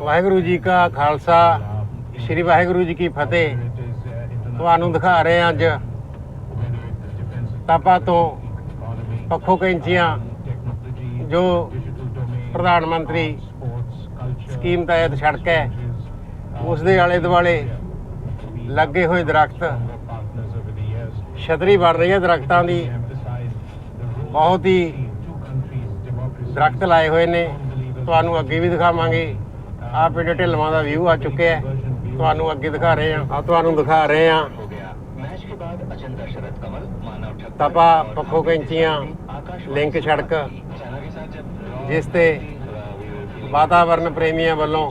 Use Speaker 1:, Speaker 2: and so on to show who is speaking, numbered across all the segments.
Speaker 1: ਵਾਹਿਗੁਰੂ ਜੀ ਕਾ ਖਾਲਸਾ, ਸ੍ਰੀ ਵਾਹਿਗੁਰੂ ਜੀ ਕੀ ਫਤਿਹ। ਤੁਹਾਨੂੰ ਦਿਖਾ ਰਹੇ ਹਾਂ ਅੱਜ ਤਾਪਾ ਤੋਂ ਪੱਖੋ ਕੈਂਚੀਆਂ, ਜੋ ਪ੍ਰਧਾਨ ਮੰਤਰੀ ਸਕੀਮ ਤਹਿਤ ਸੜਕ ਹੈ, ਉਸ ਦੇ ਆਲੇ ਦੁਆਲੇ ਲੱਗੇ ਹੋਏ ਦਰਖਤ, ਛਤਰੀ ਬਣ ਰਹੀ ਹੈ ਦਰਖਤਾਂ ਦੀ। ਬਹੁਤ ਹੀ ਦਰਖਤ ਲਾਏ ਹੋਏ ਨੇ। ਤੁਹਾਨੂੰ ਅੱਗੇ ਵੀ ਦਿਖਾਵਾਂਗੇ। ਆ ਪਿੰਡ ਢਿਲਵਾਂ ਦਾ ਵਿਊ ਆ ਚੁੱਕਿਆ ਤੁਹਾਨੂੰ ਅੱਗੇ ਦਿਖਾ ਰਹੇ ਆ ਆ ਤੁਹਾਨੂੰ ਦਿਖਾ ਰਹੇ
Speaker 2: ਆ
Speaker 1: ਤਪਾ ਪੱਖੋ ਕੈਂਚੀਆਂ ਲਿੰਕ ਸੜਕ ਜਿਸ ਤੇ ਵਾਤਾਵਰਨ ਪ੍ਰੇਮੀਆਂ ਵੱਲੋਂ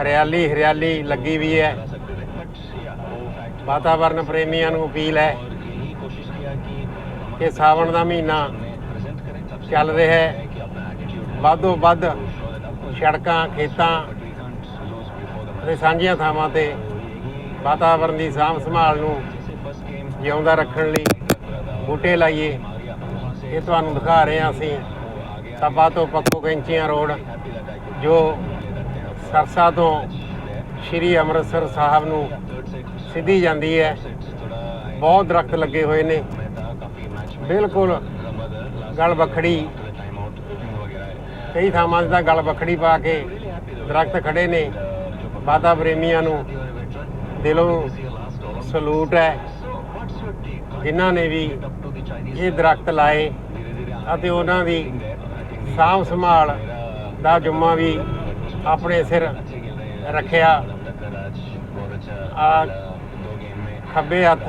Speaker 1: ਹਰਿਆਲੀ ਹਰਿਆਲੀ ਲੱਗੀ ਵੀ ਹੈ। ਵਾਤਾਵਰਨ ਪ੍ਰੇਮੀਆਂ ਨੂੰ ਅਪੀਲ ਹੈ ਕਿ ਸਾਵਣ ਦਾ ਮਹੀਨਾ ਚੱਲ ਰਿਹਾ ਹੈ। ਵੱਧੋ ਵੱਧ ਸੜਕਾਂ, ਖੇਤਾਂ ਤੇ ਸਾਂਝੀਆਂ ਥਾਵਾਂ ਤੇ ਵਾਤਾਵਰਣ ਦੀ ਸਾਂਭ ਸੰਭਾਲ ਨੂੰ ਜਿਉਂਦਾ ਰੱਖਣ ਲਈ ਬੂਟੇ ਲਾਈਏ। ਇਹ ਤੁਹਾਨੂੰ ਦਿਖਾ ਰਹੇ ਹਾਂ ਅਸੀਂ ਤਬਾ ਤੋਂ ਪੱਕੋ ਕੈਂਚੀਆਂ ਰੋਡ, ਜੋ ਸਰਸਾ ਤੋਂ ਸ਼੍ਰੀ ਅੰਮ੍ਰਿਤਸਰ ਸਾਹਿਬ ਨੂੰ ਸਿੱਧੀ ਜਾਂਦੀ ਹੈ। ਬਹੁਤ ਦਰਖਤ ਲੱਗੇ ਹੋਏ ਨੇ। ਬਿਲਕੁਲ ਗਲ ਬਖੜੀ ਕਈ ਥਾਵਾਂ 'ਤੇ ਤਾਂ ਗਲ ਬੱਖੜੀ ਪਾ ਕੇ ਦਰਖਤ ਖੜੇ ਨੇ। ਵਾਤਾ ਪ੍ਰੇਮੀਆਂ ਨੂੰ ਦਿਲੋਂ ਸਲੂਟ ਹੈ। ਜਿਨ੍ਹਾਂ ਨੇ ਵੀ ਇਹ ਦਰਖਤ ਲਾਏ ਅਤੇ ਉਹਨਾਂ ਦੀ ਸਾਂਭ ਸੰਭਾਲ ਦਾ ਜੁੰਮਾ ਵੀ ਆਪਣੇ ਸਿਰ ਰੱਖਿਆ। ਆ ਖੱਬੇ ਹੱਥ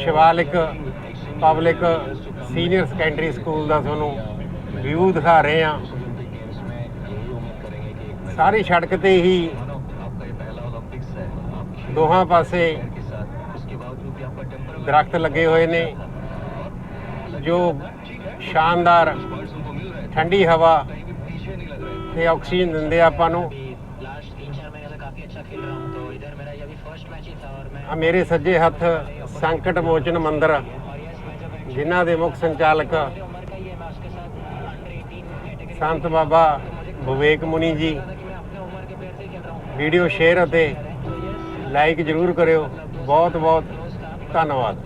Speaker 1: Shivalik, public, senior secondary school ਦਾ ਤੁਹਾਨੂੰ ਵਿਊ ਦਿਖਾ ਰਹੇ ਆ ਸਾਰੀ ਸੜਕ ਤੇ ਹੀ ਦੋਹਾਂ ਪਾਸੇ ਦਰਖਤ ਲੱਗੇ ਹੋਏ ਨੇ, ਜੋ ਸ਼ਾਨਦਾਰ ਠੰਡੀ ਹਵਾ ਤੇ ਆਕਸੀਜਨ ਦਿੰਦੇ ਆਪਾਂ ਨੂੰ। ਆ ਮੇਰੇ ਸੱਜੇ ਹੱਥ ਸੰਕਟ ਮੋਚਨ ਮੰਦਿਰ, ਜਿਨ੍ਹਾਂ ਦੇ ਮੁੱਖ ਸੰਚਾਲਕ ਸੰਤ ਬਾਬਾ ਵਿਵੇਕ ਮੁਨੀ ਜੀ। ਵੀਡੀਓ ਸ਼ੇਅਰ ਅਤੇ ਲਾਈਕ ਜ਼ਰੂਰ ਕਰਿਓ। ਬਹੁਤ ਬਹੁਤ ਧੰਨਵਾਦ।